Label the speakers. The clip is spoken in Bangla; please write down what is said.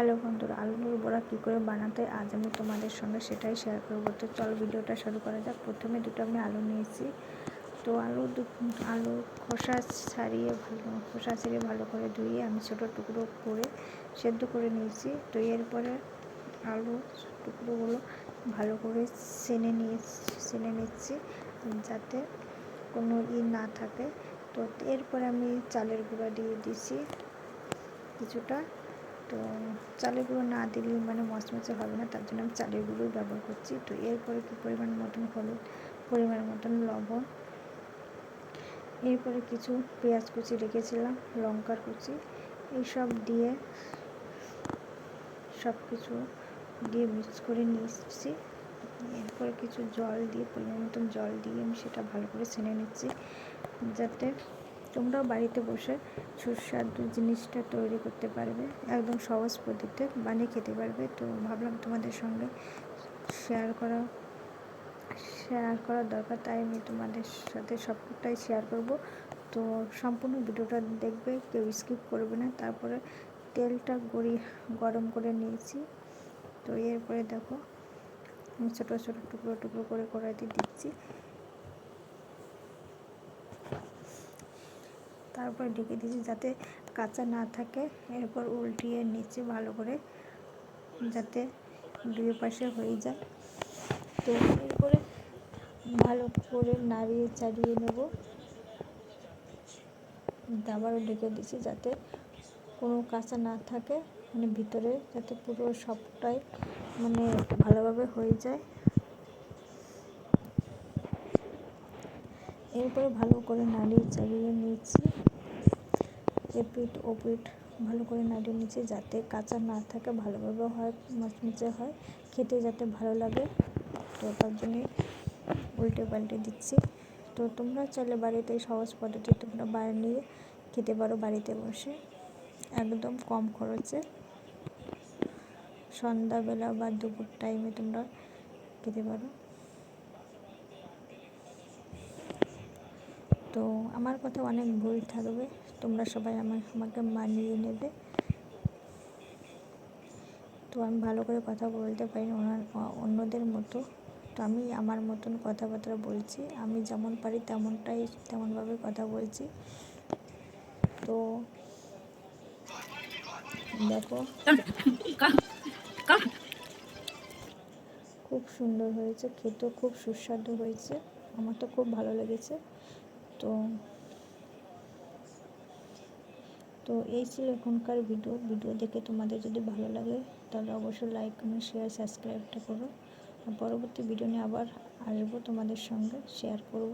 Speaker 1: হ্যালো বন্ধুরা, আলুর বড়া কী করে বানাতে আজ আমি তোমাদের সঙ্গে সেটাই শেয়ার করব। তো চল ভিডিওটা শুরু করা যাক। প্রথমে দুটো আমি আলু নিয়েছি। তো আলু আলু খোসা ছাড়িয়ে ভালো, খোসা ছাড়িয়ে ভালো করে ধুয়ে আমি ছোটো টুকরো করে সেদ্ধ করে নিয়েছি। তো এরপরে আলু টুকরোগুলো ভালো করে সেনে নিয়ে সেনে নিচ্ছি যাতে কোনো ই না থাকে। তো এরপরে আমি চালের গুঁড়া দিয়ে দিছি কিছুটা। তো চালের গুঁড়ো না দিলে মানে মচমচে হবে না, তার জন্য আমি চালের গুঁড়োই ব্যবহার করছি। তো এরপরে কি পরিমাণ মতন হলুদ, পরিমাণ মতন লবণ, এরপরে কিছু পেঁয়াজ কুচি রেখেছিলাম, লঙ্কার কুচি, এইসব দিয়ে সব কিছু দিয়ে মিক্স করে নিচ্ছি। এরপরে কিছু জল দিয়ে, পরিমাণ মতন জল দিয়ে আমি সেটা ভালো করে ছেনে নিচ্ছি, যাতে তোমরাও বাড়িতে বসে সুস্বাদু জিনিসটা তৈরি করতে পারবে, একদম সহজ পদ্ধতিতে বানিয়ে খেতে পারবে। তো ভাবলাম তোমাদের সঙ্গে শেয়ার করা শেয়ার করার দরকার, তাই আমি তোমাদের সাথে সবটাই শেয়ার করব। তো সম্পূর্ণ ভিডিওটা দেখবে, কেউ স্কিপ করবে না। তারপরে তেলটা গড়ি, গরম করে নিয়েছি। তো এরপরে দেখো, আমি ছোটো ছোটো টুকরো টুকরো করে কড়াইতে দিচ্ছি। তারপরে ঢেকে দিয়েছি যাতে কাঁচা না থাকে। এরপর উল্টিয়ে নিচে ভালো করে যাতে দুই পাশে হয়ে যায়। তো এরপরে ভালো করে নাড়িয়ে চাড়িয়ে নেব। আবারও ঢেকে দিচ্ছি যাতে কোনো কাঁচা না থাকে মানে ভিতরে যাতে পুরো সবটাই মানে ভালোভাবে হয়ে যায়। এরপরে ভালো করে নাড়িয়ে চাড়িয়ে নিয়েছি। এপিট ওপিট ভালো করে নাড়িয়ে নিচ্ছি যাতে কাঁচা না থাকে, ভালোভাবে হয়, মচমচে হয়, খেতে যাতে ভালো লাগে। তো তার জন্যে উল্টে পাল্টে দিচ্ছি। তো তোমরা চাইলে বাড়িতে সহজ পদ্ধতি তোমরা বানিয়ে খেতে পারো বাড়িতে বসে। একদম কম খরচে। সন্ধ্যাবেলা বা দুপুর টাইমে তোমরা খেতে পারো। তো আমার কথা অনেক ভুল থাকবে। তোমরা সবাই আমার আমাকে মানিয়ে নেবে। তো আমি ভালো করে কথা বলতে পারি ওনার অন্যদের মতো। তো আমি আমার মতন কথাবার্তা বলছি। আমি যেমন পারি তেমনটাই, তেমনভাবে কথা বলছি। তো দেখো। খুব সুন্দর হয়েছে, খেতেও খুব সুস্বাদু হয়েছে। আমার তো খুব ভালো লেগেছে। তো তো এই ছিল এখনকার ভিডিও ভিডিও দেখে তোমাদের যদি ভালো লাগে, তাহলে অবশ্যই লাইক কমেন্ট শেয়ার সাবস্ক্রাইবটা করো। পরবর্তী ভিডিও নিয়ে আবার আসব তোমাদের সঙ্গে শেয়ার করব।